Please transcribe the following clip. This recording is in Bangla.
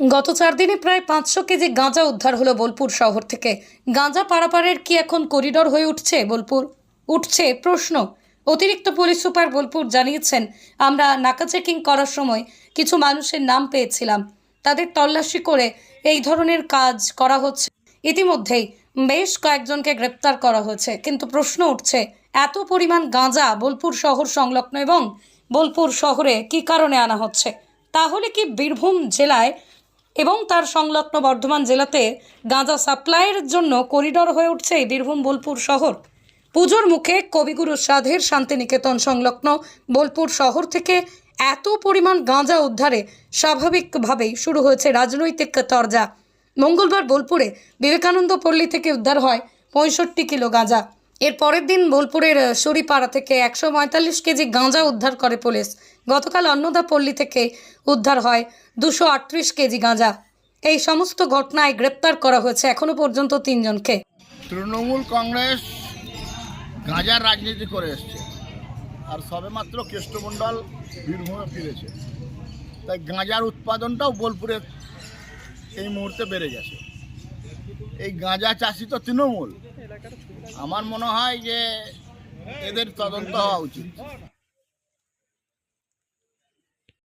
গত চার দিনে প্রায় পাঁচশো কেজি গাঁজা উদ্ধার হলো বোলপুর শহর থেকে। গাঁজা পারাপারের কি এখন করিডোর হয়ে উঠছে বোলপুর? উঠছে প্রশ্ন। অতিরিক্ত পুলিশ সুপার বোলপুর জানিয়েছেন, আমরা নাকা চেকিং করার সময় কিছু মানুষের নাম পেয়েছিলাম। তাদের তল্লাশি করে এই ধরনের কাজ করা হচ্ছে। ইতিমধ্যেই বেশ কয়েকজনকে গ্রেপ্তার করা হয়েছে। কিন্তু প্রশ্ন উঠছে, এত পরিমাণ গাঁজা বোলপুর শহর সংলগ্ন এবং বোলপুর শহরে কি কারণে আনা হচ্ছে? তাহলে কি বীরভূম জেলায় এবং তার সংলগ্ন বর্ধমান জেলাতে গাঁজা সাপ্লাইয়ের জন্য করিডোর হয়ে উঠছে বীরভূম বোলপুর শহর। পুজোর মুখে কবিগুরু সাধের শান্তিনিকেতন সংলগ্ন বোলপুর শহর থেকে এত পরিমাণ গাঁজা উদ্ধারে স্বাভাবিকভাবেই শুরু হয়েছে রাজনৈতিক তরজা। মঙ্গলবার বোলপুরে বিবেকানন্দ পল্লী থেকে উদ্ধার হয় পঁয়ষট্টি কিলো গাঁজা। এর পরের দিন বোলপুরের সরিপাড়া থেকে একশো পঁয়তাল্লিশ কেজি গাঁজা উদ্ধার করে পুলিশ। গতকাল অন্নদা পল্লী থেকে উদ্ধার হয় দুশো আটত্রিশ কেজি গাঁজা। এই সমস্ত ঘটনায় গ্রেপ্তার করা হয়েছে এখনও পর্যন্ত তিনজনকে। তৃণমূল কংগ্রেস গাঁজার রাজনীতি করে এসছে। আর সবেমাত্র কেষ্টমণ্ডল বীরভূমে ফিরেছে। তাই গাঁজার উৎপাদনটাও বোলপুরে এই মুহূর্তে বেড়ে গেছে। এই গাঁজা চাষি তো তৃণমূল। আমার মনে হয় যে এদের তদন্ত হওয়া উচিত।